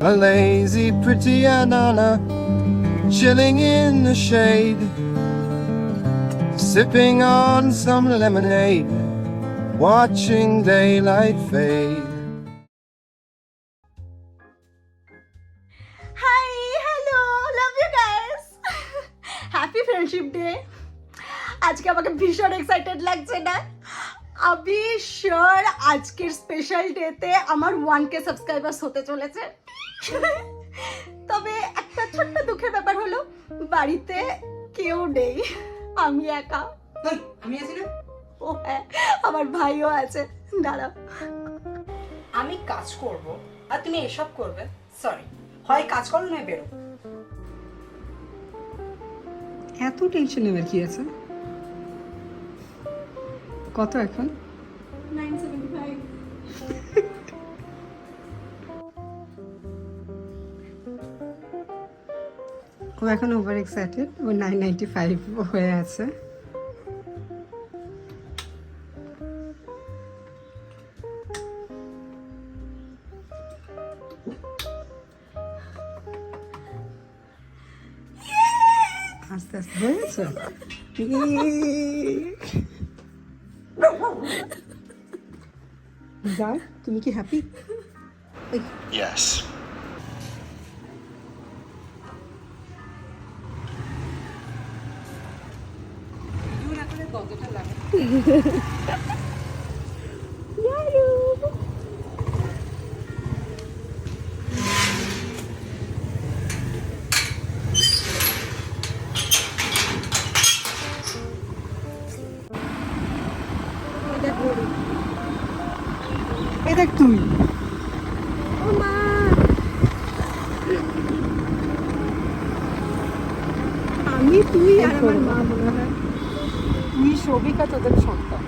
A lazy, pretty Anana, chilling in the shade, sipping on some lemonade, watching daylight fade. Hi hello love you guys happy friendship day আজকে আমাকে ভীষণ excited লাগছে না আমি sure আজকের special ডেতে আমার ওয়ান কে সাবস্ক্রাইবার্স হতে চলেছে। তবে একটা ছোট্ট দুঃখের ব্যাপার হলো বাড়িতে কেউ নেই। আমি একা। আমি আছি না? ও হ্যাঁ আমার ভাইও আছে। দাঁড়াও। আমি কাজ করব আর তুমি এসব করবে। সরি হয় কাজ করো নয় বেরো। এত টেনশন নেবার কি আছে? কত এখন? ও এখন ওভার এক্সাইটেড ও নাইন নাইনটি ফাইভ হয়ে আছে। আস্তে আস্তে হয়ে গেছে যাও তুমি কি হ্যাপি Yes. ভিডিও না করে কতটা লাগে দেখ তুই। আমি তুই আর আমার মা মনে হয়। তুই সবিকা তোদের সন্তান।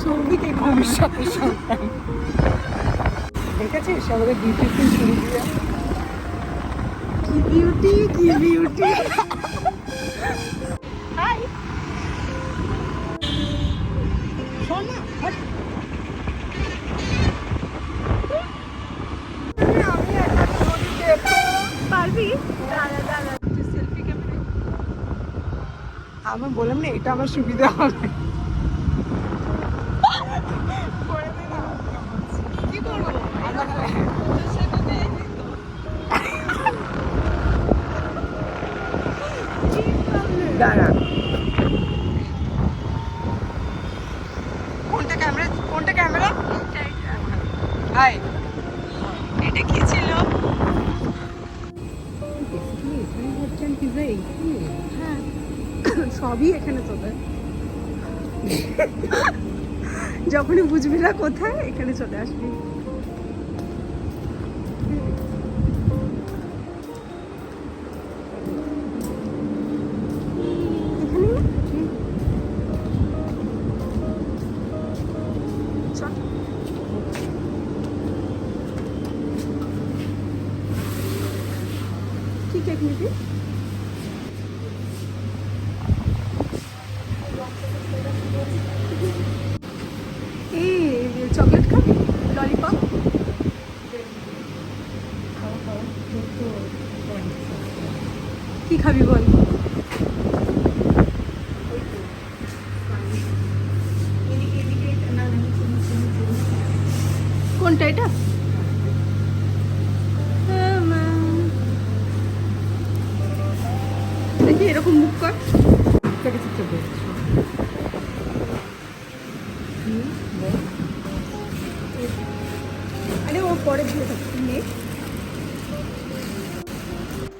সৌভিক এই ভবিষ্যতের সন্তান। দেখেছিস? আমাদের শুরু দিয়ে। কি বিউটি কি বিউটি আমি বললাম না এটা আমার সুবিধা হবে। দাঁড়া। কোনটা ক্যামেরা কোনটা ক্যামেরা? হাই। সবই এখানে তোদের যখনই বুঝবি না কোথায় এখানে চলে আসবি? চল। কেক নিবি এই চকলেট খাবি ললিপপ কি খাবি বল? কোনটা এটা? দেখি এরকম মুখ কর। আরে ও পরে দিয়ে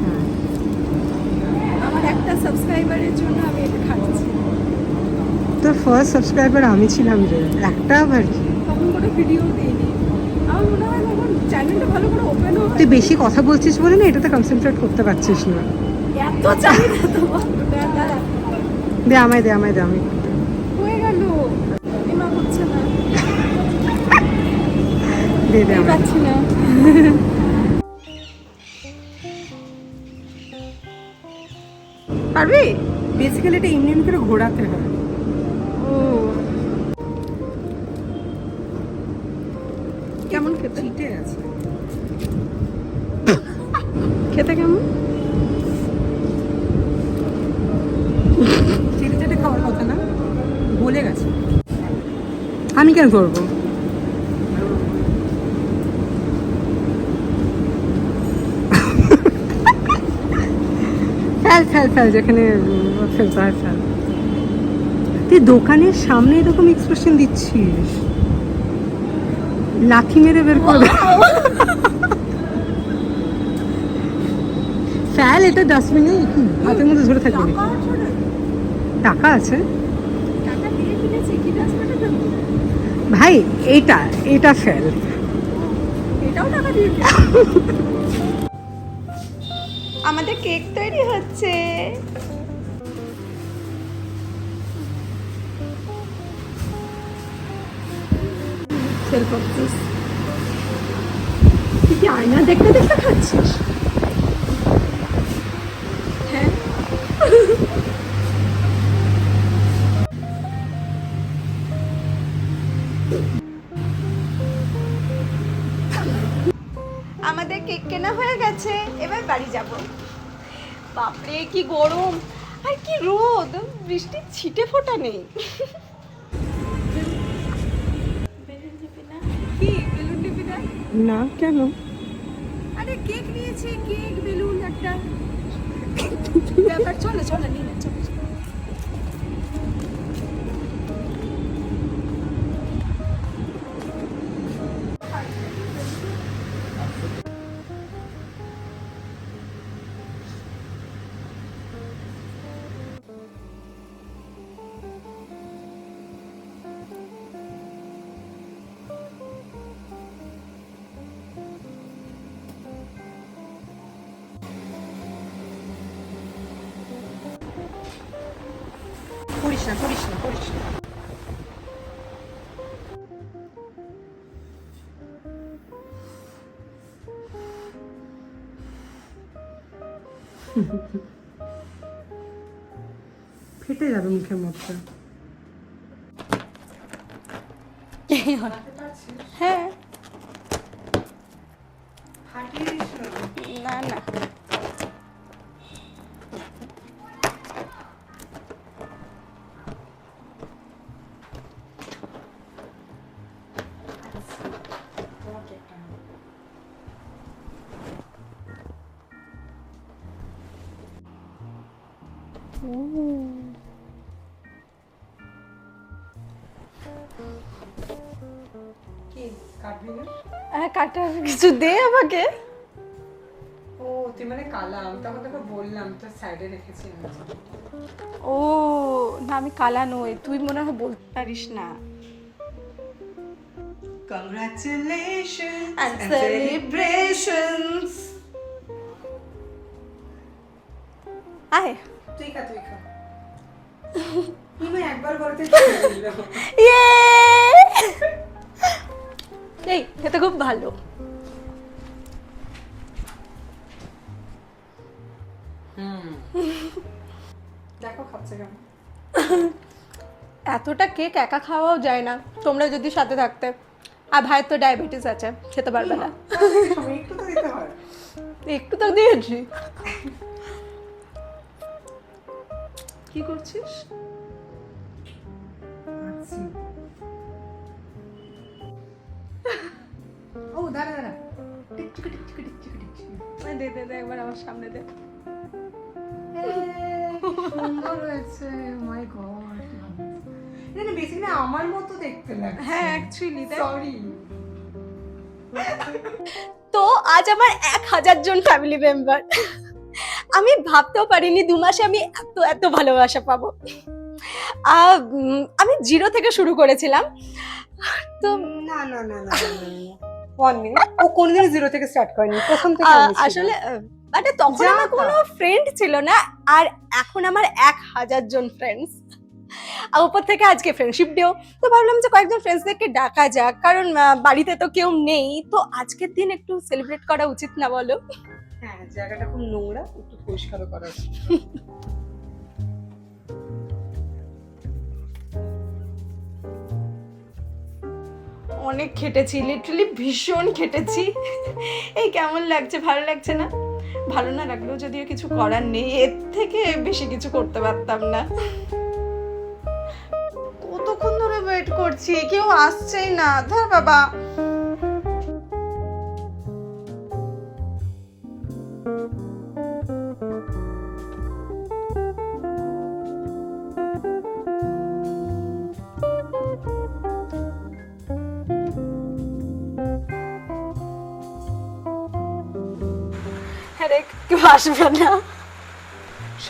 হ্যাঁ। আমার একটা সাবস্ক্রাইবারের জন্য আমি এটা খাচ্ছি। তোর ফার্স্ট সাবস্ক্রাইবার আমি ছিলাম রে একটা আবার কি। তখন কোনো ভিডিও দিইনি। আমার মনে হয় তখন চ্যানেলটা ভালো তুই বেশি কথা বলছিস বলে না এটাতে কনসেন্ট্রেট করতে পারছিস না। এত তোমার। দে আমায় দে আমায় দে আমি। হয়ে গেল। এমা হচ্ছে না। দে দে আমায় পাচ্ছি না। পারবি বেসিক্যালি এটা ইন্ডিয়ান করে ঘোরাতে হয়। ও কেমন খেতে? চিটে আছে। খেতে কেমন? চিটে খাওয়ার কথা না? গলে গেছে। আমি কেন করব? ফেল ফেল, যেখানে ফেলতে হয় ফেল। তুই দোকানের সামনে এরকম এক্সপ্রেশন দিচ্ছিস? লাথি মেরে বের করবে ফেল, এটা ডাস্টবিনে হাতের মধ্যে ধরে থাকবে টাকা আছে? ভাই, এটা এটা ফেল। এটাও টাকা দিয়ে আমাদের কেক তৈরি হচ্ছে। তুই কি আয়না দেখতে দেখতে খাচ্ছিস? আমাদের কেক কেনা হয়ে গেছে এবার বাড়ি যাব। বাপরে কি গরম! আর কি রোদ! বৃষ্টির ছিটে ফোটা নেই কি বেলুন নিবি না? না কেন? আরে কেক নিয়েছি কেক বেলুন একটা। ব্যাপার চলে চলে নিয়ে নে, চলে চলে। করিস না করিস না করিস না ফেটে যাবে মুখের মধ্যে হ্যাঁ না না কি কাটবি না হ্যাঁ কাটার কিছু দে আমাকে। ও তুই মানে কালা আমি তখন তোকে বললাম তো সাইডে রেখেছি ও না আমি কালা নই তুই মনে হয় বলতে পারিস না। Congratulations and celebrations. আয়। তুই খা তুই খা। একবার বলতে ইয়ে এই এটা খুব ভালো। দেখো খাচ্ছে কেমন। এতটা কেক একা খাওয়াও যায় না তোমরা যদি সাথে থাকতে। আর ভাইয়ের তো ডায়াবেটিস আছে খেতে পারবে না। একটু তো দিতে একটু তো দিয়েছি। কি করছিস? দাঁড়া দাঁড়া। টিকচিকি টিকচিকি টিকচিকি টিকচিকি। দে দে দে একবার আমার সামনে দে। সুন্দর হয়েছে। মাই গড এটা না বেসিক্যালি আমার মতো দেখতে লাগছে। হ্যাঁ অ্যাকচুয়ালি সরি তো আজ আমার এক হাজার জন ফ্যামিলি মেম্বার আমি ভাবতেও পারিনি দু মাসে আমি এত এত ভালোবাসা পাবো। আহ, আমি জিরো থেকে শুরু করেছিলাম। তো না না, না, না। ওয়ান মিনিট ও কোনদিন জিরো থেকে স্টার্ট করেনি প্রথম থেকে। আসলে মানে তখন আমার। কোনো ফ্রেন্ড ছিল না আর এখন আমার এক হাজার জন ফ্রেন্ডস আর উপর থেকে আজকে ফ্রেন্ডশিপ ডেও তো ভাবলাম যে কয়েকজন ফ্রেন্ডসদেরকে ডাকা যাক কারণ বাড়িতে তো কেউ নেই তো আজকের দিন একটু সেলিব্রেট করা উচিত না বলো হ্যাঁ জায়গাটা খুব নোংরা একটু পরিষ্কারও করা উচিত। অনেক খেটেছি লিটারালি ভীষণ খেটেছি। এই কেমন লাগছে? ভালো লাগছে না? ভালো না লাগলেও যদিও কিছু করার নেই, এর থেকে বেশি কিছু করতে পারতাম না। কতক্ষণ ধরে ওয়েট করছি? কেউ আসছেই না। ধর বাবা। হ্যাঁ কেউ আসবে না।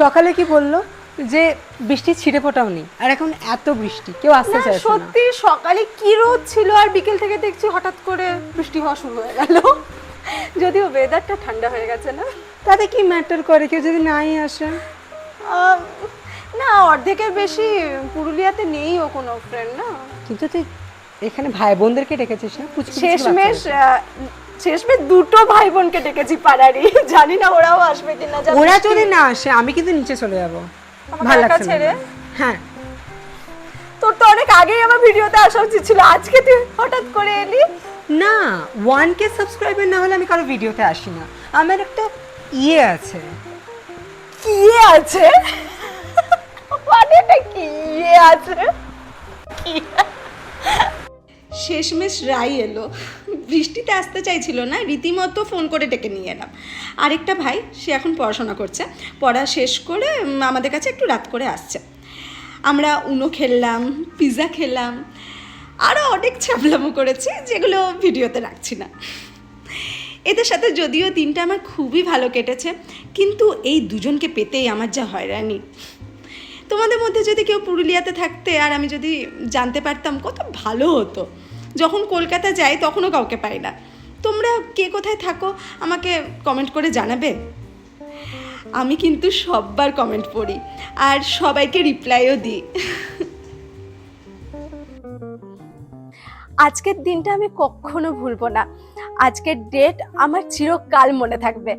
সকালে কি বলল? যে বৃষ্টি ছিঁড়ে ফোটাও নেই আর এখন এত বৃষ্টি কেউ আসতে চাইছে না। সত্যি সকালে কি রোদ ছিল আর বিকেল থেকে দেখছি হঠাৎ করে বৃষ্টি হওয়া শুরু হয়ে গেল। যদিও ওয়েদারটা ঠান্ডা হয়ে গেছে না। তাতে কি ম্যাটার করে কেউ যদি নাই আসে? না অর্ধেকের বেশি পুরুলিয়াতে নেই ও কোনো ফ্রেন্ড না। কিন্তু তুই এখানে ভাই বোনদেরকে ডেকেছিস না শেষমেশ শেষমেশ দুটো ভাই বোনকে ডেকেছি পাড়ারই। জানি না ওরাও আসবে কিনা ওরা যদি না আসে আমি কিন্তু নিচে চলে যাব। ভালো লাগছে ছেড়ে? হ্যাঁ। তোর তো অনেক আগেই আমার ভিডিওতে আসা উচিত ছিল আজকে তুই হঠাৎ করে এলি? না ওয়ান কে সাবস্ক্রাইবার না হলে আমি কারও ভিডিওতে আসি না। আমার একটা ইয়ে আছে। কি আছে? মানে এটা কি আছে? কি? শেষমেশ রাই এলো। বৃষ্টিতে আসতে চাইছিল না, রীতিমতো ফোন করে ডেকে নিয়ে এলাম। আরেকটা ভাই, সে এখন পড়াশোনা করছে। পড়া শেষ করে আমাদের কাছে একটু রাত করে আসছে। আমরা উনো খেললাম পিৎজা খেলাম আরও অনেক ছাবলামো করেছি, যেগুলো ভিডিওতে রাখছি না। এদের সাথে যদিও দিনটা আমার খুবই ভালো কেটেছে, কিন্তু এই দুজনকে পেতেই আমার যা হয়রানি। তোমাদের মধ্যে যদি কেউ পুরুলিয়াতে থাকতে আর আমি যদি জানতে পারতাম কত ভালো হতো। যখন কলকাতা যাই তখনও কাউকে পাই না। তোমরা কে কোথায় থাকো আমাকে কমেন্ট করে জানাবে? আমি কিন্তু সববার কমেন্ট পড়ি, আর সবাইকে রিপ্লাইও দিই। আজকের দিনটা আমি কখনো ভুলবো না। আজকের ডেট আমার চিরকাল মনে থাকবে।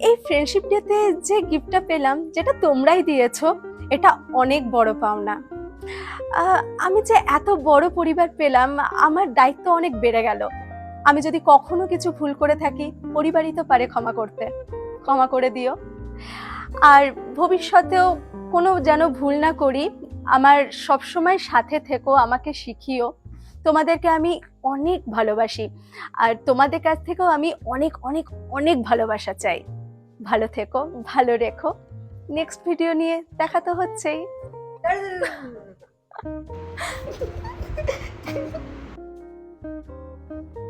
এই ফ্রেন্ডশিপ ডেতে যে গিফটটা পেলাম, যেটা তোমরাই দিয়েছ, এটা অনেক বড় পাওনা। আমি যে এত বড় পরিবার পেলাম, আমার দায়িত্ব অনেক বেড়ে গেল। আমি যদি কখনো কিছু ভুল করে থাকি, পরিবারই তো পারে ক্ষমা করতে। ক্ষমা করে দিও। আর ভবিষ্যতেও কোনো যেন ভুল না করি, আমার সবসময় সাথে থেকো, আমাকে শিখিও। তোমাদেরকে আমি অনেক ভালোবাসি। আর তোমাদের কাছ থেকেও আমি অনেক অনেক অনেক ভালোবাসা চাই। ভালো থেকো, ভালো রেখো। নেক্সট ভিডিও নিয়ে দেখা তো হচ্ছেই। Thank you.